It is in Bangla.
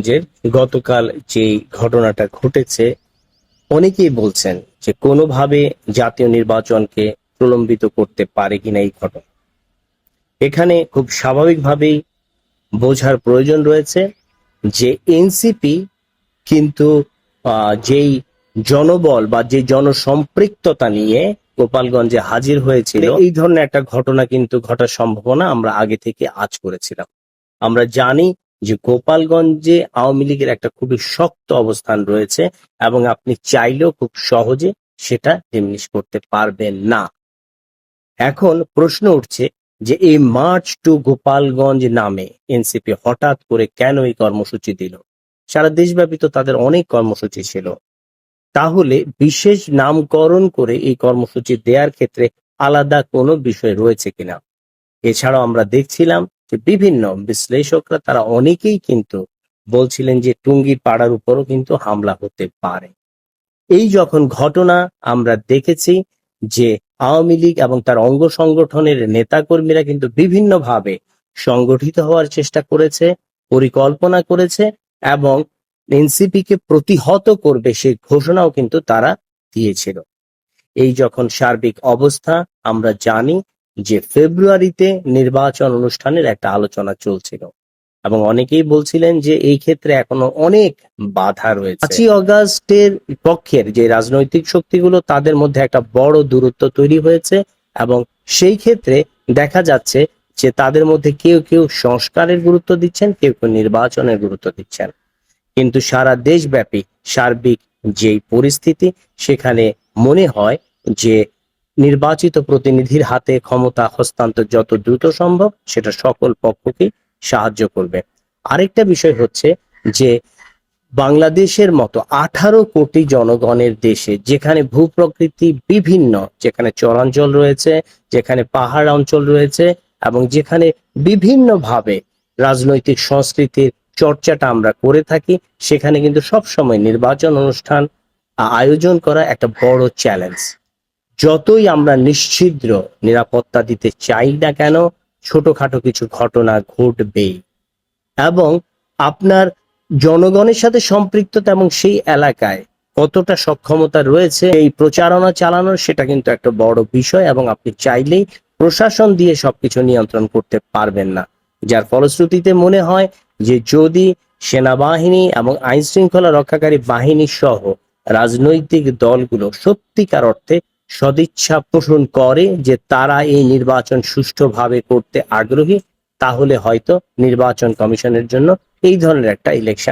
যে গতকাল যে ঘটনাটা ঘটেছে অনেকেই বলছেন যে কোনোভাবে জাতীয় নির্বাচনকে প্রলম্বিত করতে পারে কিনা এই ঘটনা। এখানে খুব স্বাভাবিকভাবেই বোঝার প্রয়োজন রয়েছে যে এনসিপি কিন্তু আহ, যেই জনবল বা যে জনসম্পৃক্ততা নিয়ে গোপালগঞ্জে হাজির হয়েছিল এই ধরনের একটা ঘটনা কিন্তু ঘটার সম্ভাবনা আমরা আগে থেকে আজ করেছিলাম। আমরা জানি যে গোপালগঞ্জে আওয়ামী লীগের একটা খুবই শক্ত অবস্থান রয়েছে এবং আপনি চাইলেও খুব সহজে সেটা ডিমিনিশ করতে পারবেন না। এখন প্রশ্ন উঠছে যে এই মার্চ টু গোপালগঞ্জ নামে এনসিপি হঠাৎ করে কেন এই কর্মসূচি দিল? সারা দেশব্যাপী তো তাদের অনেক কর্মসূচি ছিল। তাহলে বিশেষ নামকরণ করে এই কর্মসূচি দেওয়ার ক্ষেত্রে আলাদা কোনো বিষয় রয়েছে কিনা? এছাড়াও আমরা দেখছিলাম বিভিন্ন বিশ্লেষকরা তারা অনেকেই কিন্তু বলছিলেন যে টুঙ্গি পাড়ার উপরও কিন্তু হামলা হতে পারে। এই যখন ঘটনা আমরা দেখেছি যে আওয়ামী লীগ এবং তার অঙ্গ সংগঠনের নেতাকর্মীরা কিন্তু বিভিন্নভাবে সংগঠিত হওয়ার চেষ্টা করেছে, পরিকল্পনা করেছে এবং এনসিপি কে প্রতিহত করবে সেই ঘোষণাও কিন্তু তারা দিয়েছিল। এই যখন সার্বিক অবস্থা আমরা জানি যে ফেব্রুয়ারিতে নির্বাচন অনুষ্ঠানের একটা আলোচনা চলছিল। এবং অনেকেই বলছিলেন যে এই ক্ষেত্রে এখনও অনেক বাধা রয়েছে। পাঁচই অগাস্টের পক্ষের যে রাজনৈতিক শক্তিগুলো, তাদের মধ্যে একটা বড় দূরত্ব তৈরি হয়েছে এবং সেই ক্ষেত্রে দেখা যাচ্ছে যে তাদের মধ্যে কেউ কেউ সংস্কারের গুরুত্ব দিচ্ছেন, কেউ কেউ নির্বাচনের গুরুত্ব দিচ্ছেন। কিন্তু সারা দেশব্যাপী সার্বিক যেই পরিস্থিতি, সেখানে মনে হয় যে নির্বাচিত প্রতিনিধির হাতে ক্ষমতা হস্তান্তর যত দ্রুত সম্ভব, সেটা সকল পক্ষকে সাহায্য করবে। আরেকটা বিষয় হচ্ছে যে, বাংলাদেশের মতো আঠারো কোটি জনগণের দেশে, যেখানে ভূপ্রকৃতি বিভিন্ন, যেখানে চরাঞ্চল রয়েছে, যেখানে পাহাড় অঞ্চল রয়েছে, এবং যেখানে বিভিন্নভাবে রাজনৈতিক সংস্কৃতির চর্চাটা আমরা করে থাকি, সেখানে কিন্তু সবসময় নির্বাচন অনুষ্ঠান আয়োজন করা একটা বড় চ্যালেঞ্জ যতই আমরা নিশ্চিদ্র নিরাপত্তা দিতে চাই না কেন, ছোটখাটো কিছু ঘটনা ঘটবে এবং আপনার জনগণের সাথে সম্পৃক্ততা এবং সেই এলাকায় কতটা সক্ষমতা রয়েছে, এই প্রচারণা চালানোর সেটা কিন্তু একটা বড় বিষয় এবং আপনি চাইলেই প্রশাসন দিয়ে সবকিছু নিয়ন্ত্রণ করতে পারবেন না। যার ফলশ্রুতিতে মনে হয় যে যদি সেনাবাহিনী এবং আইন শৃঙ্খলা রক্ষাকারী বাহিনী সহ রাজনৈতিক দলগুলো সত্যিকার অর্থে সদিচ্ছা পোষণ করে যে তারা এই নির্বাচন সুষ্ঠুভাবে করতে আগ্রহী, তাহলে হয়তো নির্বাচন কমিশনের জন্য এই ধরনের একটা ইলেকশন